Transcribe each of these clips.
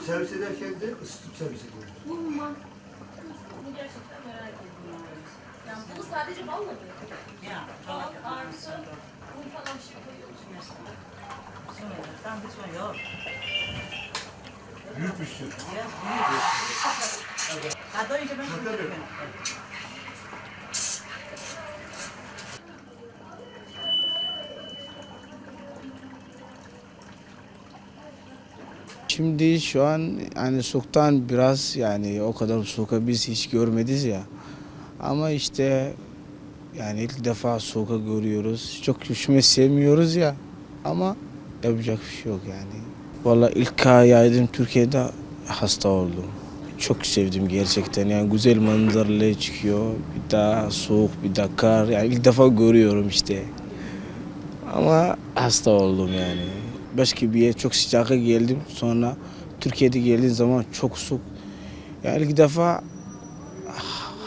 servis ederken de ısıtıp servis ediyoruz. Bu mantıklı. Bunu gerçekten merak ettim. yani. Yani bu sadece balla mı yapıyor? Ja, Bal artı un falan bir şey koyuyor musun? zo ja, dan is wel ja. Büyük bir Ga dan je mensen Tabii. doen. Şimdi şu an yani soğuktan biraz yani o kadar soğuğa biz hiç görmediz ya. Ama işte yani ilk defa soğuğa görüyoruz. Çok üşüme sevmiyoruz ya. Ama yapacak bir şey yok yani. Vallahi ilk aydım Türkiye'de hasta oldum. Çok sevdim gerçekten yani güzel manzaralar çıkıyor. Bir daha soğuk bir daha kar yani ilk defa görüyorum işte. Ama hasta oldum yani. Başka bir yer çok sıcağa geldim. Sonra Türkiye'de geldiğim zaman çok soğuk. Yani ilk defa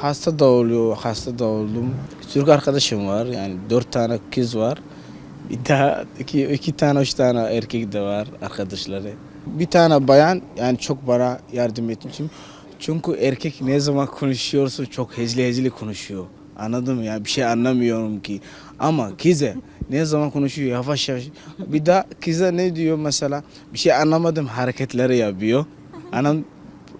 hasta da oluyor, hasta da oldum. Türk arkadaşım var yani dört tane kız var. Bir daha iki, iki tane üç tane erkek de var arkadaşları. Bir tane bayan yani çok bana yardım etti. Çünkü, erkek ne zaman konuşuyorsa çok hızlı hızlı konuşuyor. Anladın mı? Yani bir şey anlamıyorum ki. Ama kıza ne zaman konuşuyor yavaş yavaş. Bir daha kıza ne diyor mesela bir şey anlamadım hareketleri yapıyor. Anam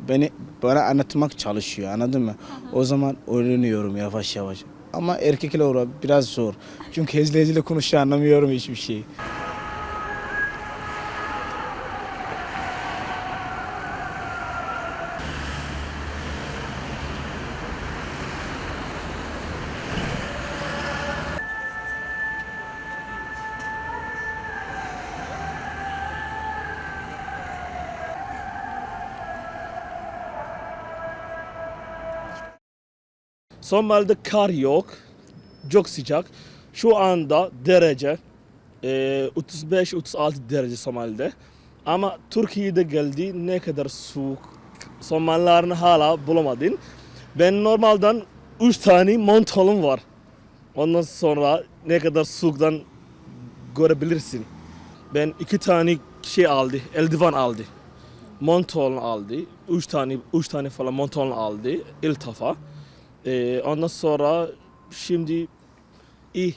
beni bana anlatmak çalışıyor anladın mı? O zaman öğreniyorum yavaş yavaş. Ama erkekle olarak biraz zor. Çünkü hızlı konuşuyor anlamıyorum hiçbir şey. Somali'de kar yok. Çok sıcak. Şu anda derece e, 35-36 derece Somali'de. Ama Türkiye'de geldi ne kadar soğuk. Somalilerini hala bulamadın. Ben normalden 3 tane montolum var. Ondan sonra ne kadar soğuktan görebilirsin. Ben iki tane şey aldı, eldiven aldı. Montolun aldı. Üç tane, üç tane falan montolun aldı. İltafa. Ee, ondan sonra şimdi iyi.